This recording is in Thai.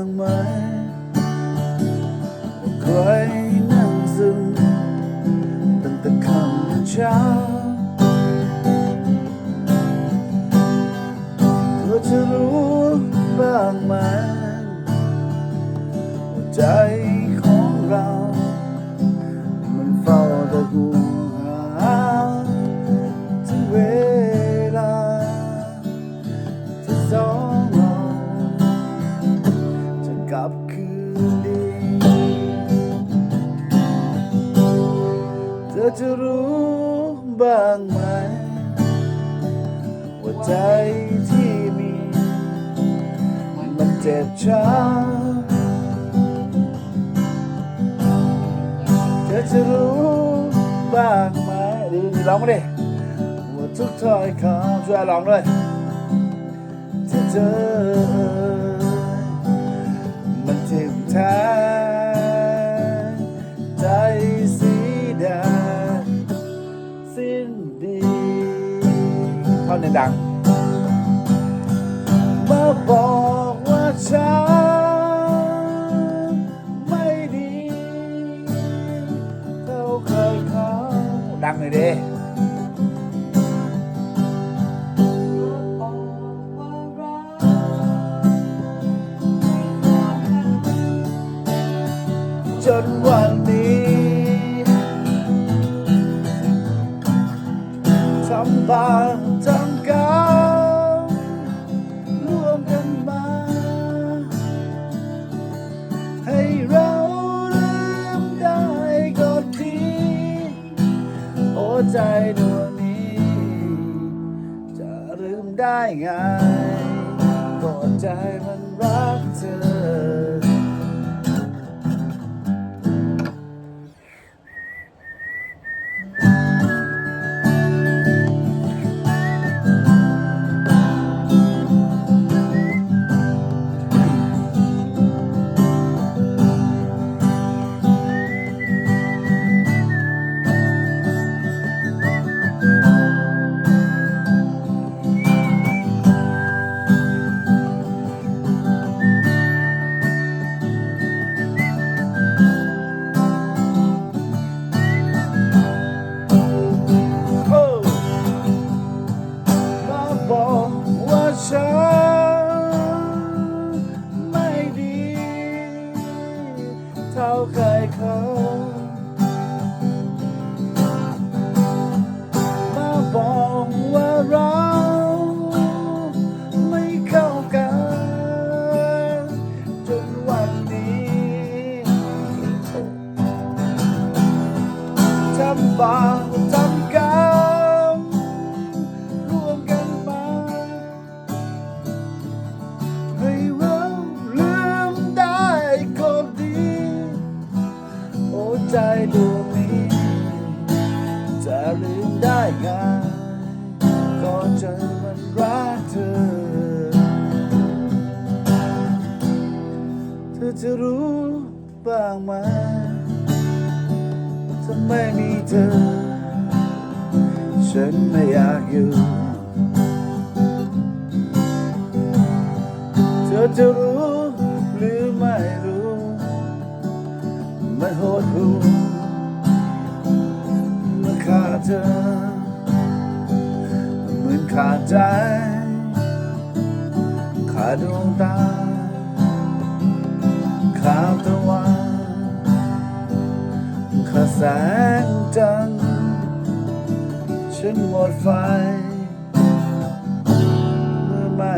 จะรู้บ้างไหมใครนั่งซึมตั้งแต่ค่ำเช้าเธอจะรู้บ้างไหมว่าใจ บ้างไหมว่าใจที่มี มันเจ็บช้ำเธอจะรู้บ้างไหมดีดีร้องมาดิว่าทุกถ้อยคำช่วยร้องด้วยที่เธอมันเจ็บแท้ ท่อนหนึ่งดังมาบอกว่าฉันไม่ดีเท่าใครเขาดังเลยดิจนวันนี้ทำบาง ดวงนี้ จะลืมได้ไงก็ใจมันรักเธอ ใจดวงนี้ จะลืมได้ไงก็ใจมันรักเธอ เธอจะรู้บ้างไหมถ้าไม่มีเธอ ฉันไม่อยากอยู่เธอจะรู้ ธอ เหมือนขาดใจ ขาดดวงตา ขาดตะวันขาดแสงจันทร์ฉันหมดไฟเมื่อไม่